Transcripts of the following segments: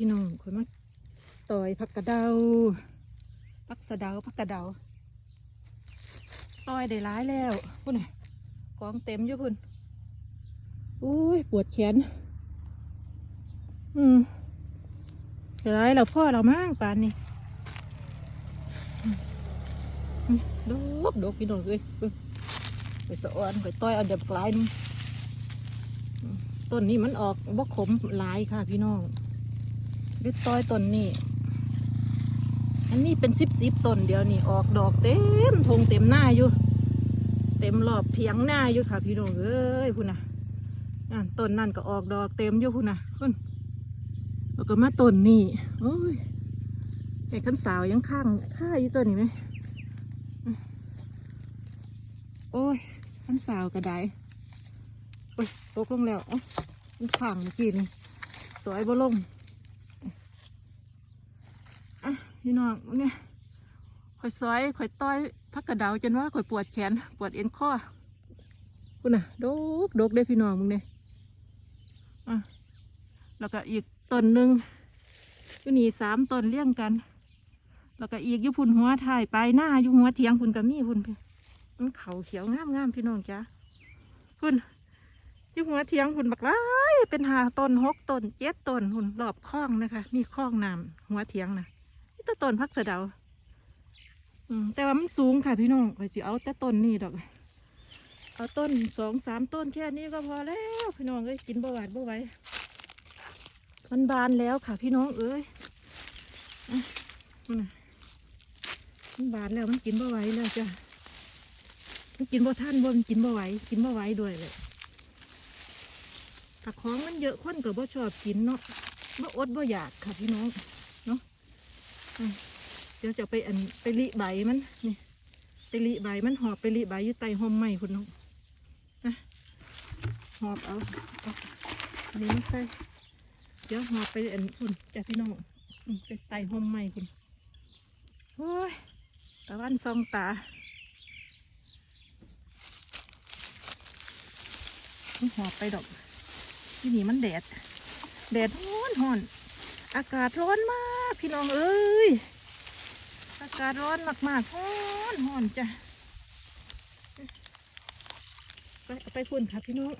พี่น้องคนมาต่อยผักกระเดาผักสะเดาผักกระเดาต่อยได้ร้ายแล้วพุ่นน่ะกองเต็มอยู่พุ่นอุ้ยปวดแขน อืมได้ร้ายเราพ่อเรามั่งปานนี่อืมอืมดกดกพี่น้องเลยไปสะออนไปต่อยเอาเดับกลายนึงต้นนี้มันออกบ่ขมหลายค่ะพี่น้อง วิตต้อยต้นนี้อันนี้เป็นสิบสิบต้นเดียวนี่ออกดอกเต็มทงเต็มหน้าอยู่ เต็มรอบเถียงหน้าอยู่ค่ะ พี่น้องเอ้ยพุ่นนะอ่นต้นนั่นก็ออกดอกเต็มอยู่พุ่นนะพุ่นแล้วก็มาต้นนี่โอ้ยไอ้ขันสาวยังข้างข้าอยู่ต้นนี้ไหมโอ้ยขันสาวกระไดโอ้ยตกลงแล้วอ้ามันข้างเมื่อกี้นี่สวยบ่ลง อะ พี่น้องเนี่ยข่อยซอยข่อยต้อยพักกระเดาจนว่าข่อยปวดแขนปวดเอ็นข้อคุณน่ะดกดกเด้พี่น้องมึงเนี่ยอะแล้วก็อีกต้นหนึ่งอยู่นี่สามต้นเลี้ยงกัน แล้วก็อีกยู่พุ่นหัวถ่ายปลายหน้ายู่หัวเทียงพุ่นกับมีพุ่นพี่มันเขาเขียวงามงามพี่น้องจ้าพุ่นยู่หัวเทียงพุ่นบักหลายเป็นหาต้นหกต้นเจ็ดต้นพุ่นรอบคลองนะคะ มีคลองน้ำหัวเทียงนะ แตต้นพักสะเดา อืมแต่ว่ามันสูงค่ะพี่น้องข่อยสิเอาแต่ต้นนี่ดอก เอาต้นสองสามต้นแค่นี้ก็พอแล้วพี่น้องเอ้ยกินบ่หวาดบ่ไหวมันบานแล้วค่ะพี่น้องเอ้ยอะนั่นน่ะมันบานแล้วมันกินบ่ไหวแล้วจ้ะมันกินบ่ท่านบ่มันกินบ่ไหวกินบ่ไหวด้วยเลยถ้าของมันเยอะคนก็บ่ชอบกินเนาะบ่อดบ่อยากค่ะพี่น้องอืม เดี๋ยวจะไปอันไปลิใบมันนี่ไปลิใบมันหอบไปลิใบอยู่ใต้ห่มไม้คุณน้องนะหอบเอาเอาอันนี้มันใส่เดี๋ยวหอบไปอันคุณจ้ะพี่น้องไปใต้ห่มไม้คุณโอ้ยตะวันซองตาหอบไปดอกที่นี่มันแดด แดดร้อนร้อน อากาศร้อนมาก พี่น้องเอ้ยอากาศร้อนมากๆร้อนฮ้อนจ้ะไปไปพุ่นค่ะพี่น้อง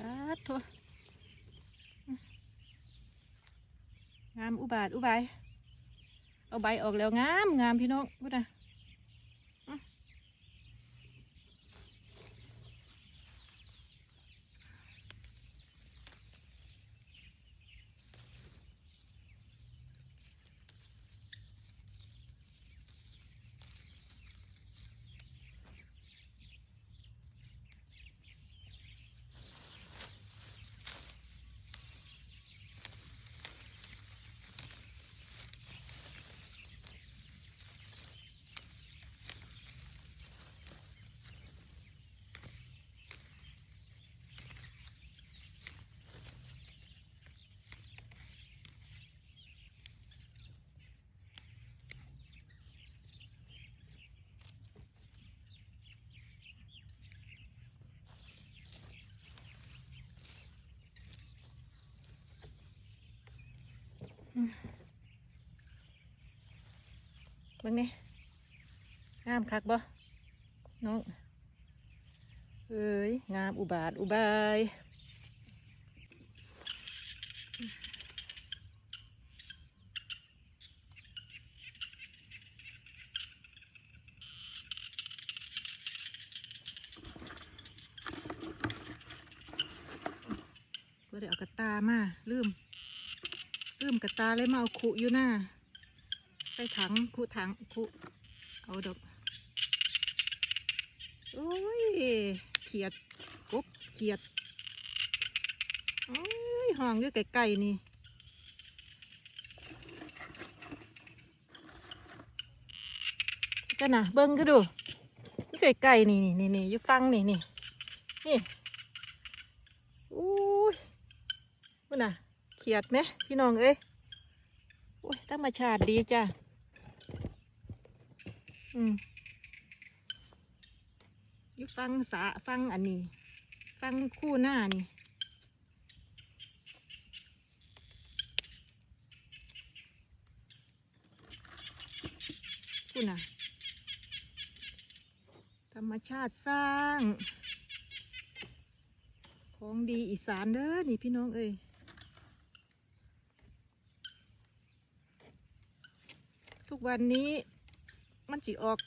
ไปโทงามอุบาทอุบาย เอาใบออกแล้วงามงามพี่น้องพูดนะ เบิ่งนี่งามคักบ่น้องเอ้ยงามอุบาทอุบายก็ได้เอากระตามาลืมลืม กระตาเลยมาเอาขุอยู่หน้าใส่ถังขุถังขุเอาดอกโอ้ยเขียดกบเขียดโอ้ยห้องอยู่ไกลๆนี่กันนะเบิ้งก็ดูอยู่ไกลๆนี่นี่นี่อยู่ฟังนี่นี่นี่อู้ยมันน่ะเขียดไหมพี่น้องเอ้ย โอ้ยธรรมชาติดีจ้ะ อืมอยู่ฟังสาฟังอันนี้ ฟังคู่หน้านี่คุณน่ะ ธรรมชาติสร้าง ของดีอีสานเด้อนี่พี่น้องเอ้ย ทุกวันนี้มันจิออก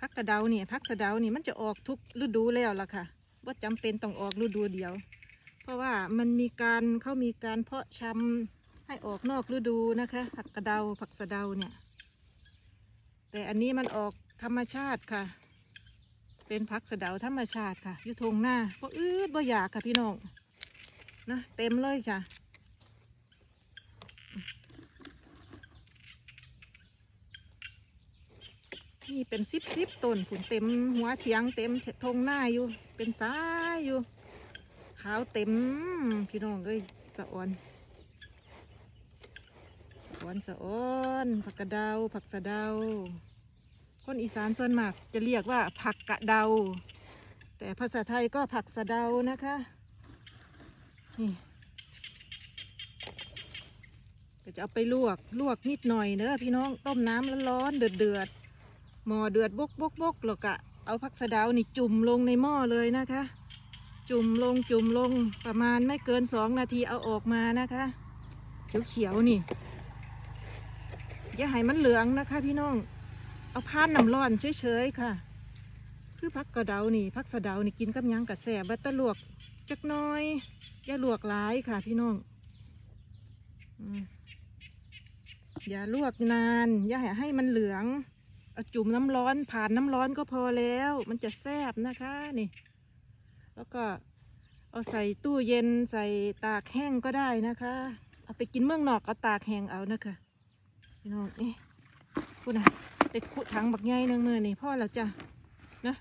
พักกระเดาเนี่ยพักกระเดานี่มันจะออกทุกฤดูแล้วล่ะค่ะว่าจำเป็นต้องออกฤดูเดียว เพราะว่ามันมีการเขามีการเพาะชำให้ออกนอกฤดูนะคะ ผักกระเดาผักสะเดาเนี่ย แต่อันนี้มันออกธรรมชาติค่ะ เป็นผักสะเดาธรรมชาติค่ะยู่ทงหน้าเพราะอืดบ่อยากค่ะพี่น้องนะเต็มเลยจ้ะ นี่เป็นซิบซิบต้นผุนเต็มหัวเถียงเต็มทงหน้าอยู่ เป็นสายอยู่ ขาวเต็มพี่น้องเอ้ยสะออนสะออนสะออนผักกระเดาผักสะเดา คนอีสานส่วนมากจะเรียกว่าผักกะเดา แต่ภาษาไทยก็ผักสะเดานะคะนี่ก็จะเอาไปลวกลวกนิดหน่อยเด้อพี่น้องต้มน้ำร้อนเดือดเดือด หม้อเดือดบกบกบกแล้วก็เอาผักสะเดานี่จุ่มลงในหม้อเลยนะคะ จุ่มลงจุ่มลงประมาณไม่เกินสองนาทีเอาออกมานะคะ เขียวเขียวนี่อย่าให้มันเหลืองนะคะ พี่น้อง เอาพานน้ำร้อนเฉยๆค่ะ คือพักกระเดานี่พักสะเดานี่กินกับยังกับแสบบัตตะลวกจักน้อยอย่าลวกหลายค่ะ พี่น้องอืมอย่าลวกนาน อย่าให้ให้มันเหลือง เอาจุ่มน้ำร้อนผ่านน้ำร้อนก็พอแล้ว มันจะแซบนะคะนี่ แล้วก็เอาใส่ตู้เย็นใส่ตากแห้งก็ได้นะคะ เอาไปกินเมืองนอกเอาตากแห้งเอานะคะพี่น้องนี่พูดนะติดขุดถังบักใหญ่นึงมือนี่พ่อแล้วจ้ะนะ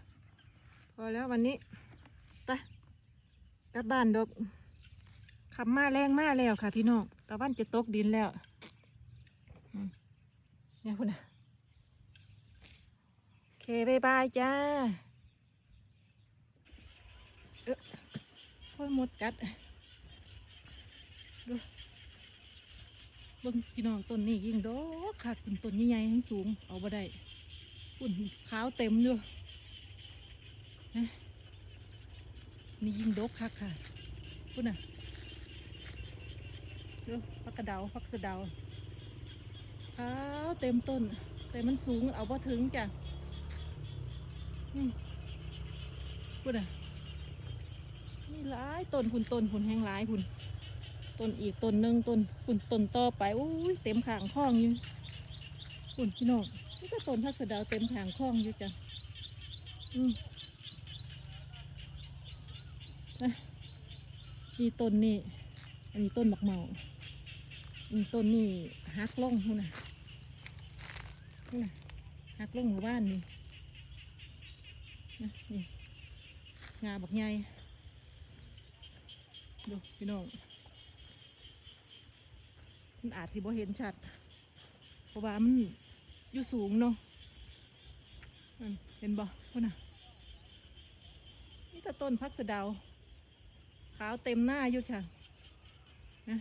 พอแล้ววันนี้ไปกลับบ้านดอกขับมาแรงมาแล้วค่ะ พี่น้องตะวันจะตกดินแล้วเนี่ยพูดนะ เคบายบายจ้าโอ้ยหมดกัดดูเบิ่งพี่น้องต้นนี้ยิ่งดอกคักต้นต้นใหญ่ๆทั้งสูง เอาบ่ได้ปุ่นขาวเต็มอยู่ฮะนี่ยิ่งดกคักค่ะพุ่นน่ะดูพักกระเดาพักกระเดาขาวเต็มต้น แต่มันสูงเอาพอถึงจ้ะ อืมพุ่นน่ะนี่หลายต้นพุ่นต้นพุ่นแห้งหลายพุ่นต้นอีกต้นหนึ่งต้นพุ่นต้นต่อไปอุ้ยเต็มขางคลองอยู่พุ่นพี่น้องนี่ก็ต้นพักกระดาวเต็มขางคลองอยู่จ้ะอืมนะนี่ต้นนี่อันนี้ต้นบักเมาอันนี้ต้นนี่หักล่องนู่นน่ะนี่น่ะหักล่องหมู่บ้านนี่ นี่งาบักใหญ่ดูพี่น้องมันอาจสิบ่เห็นชัด เพราะว่ามันอยู่สูงเนาะเห็นบ่พุ่นน่ะนี่แต่ต้นพักสะดาขาวเต็มหน้าอยู่ค่ะนะ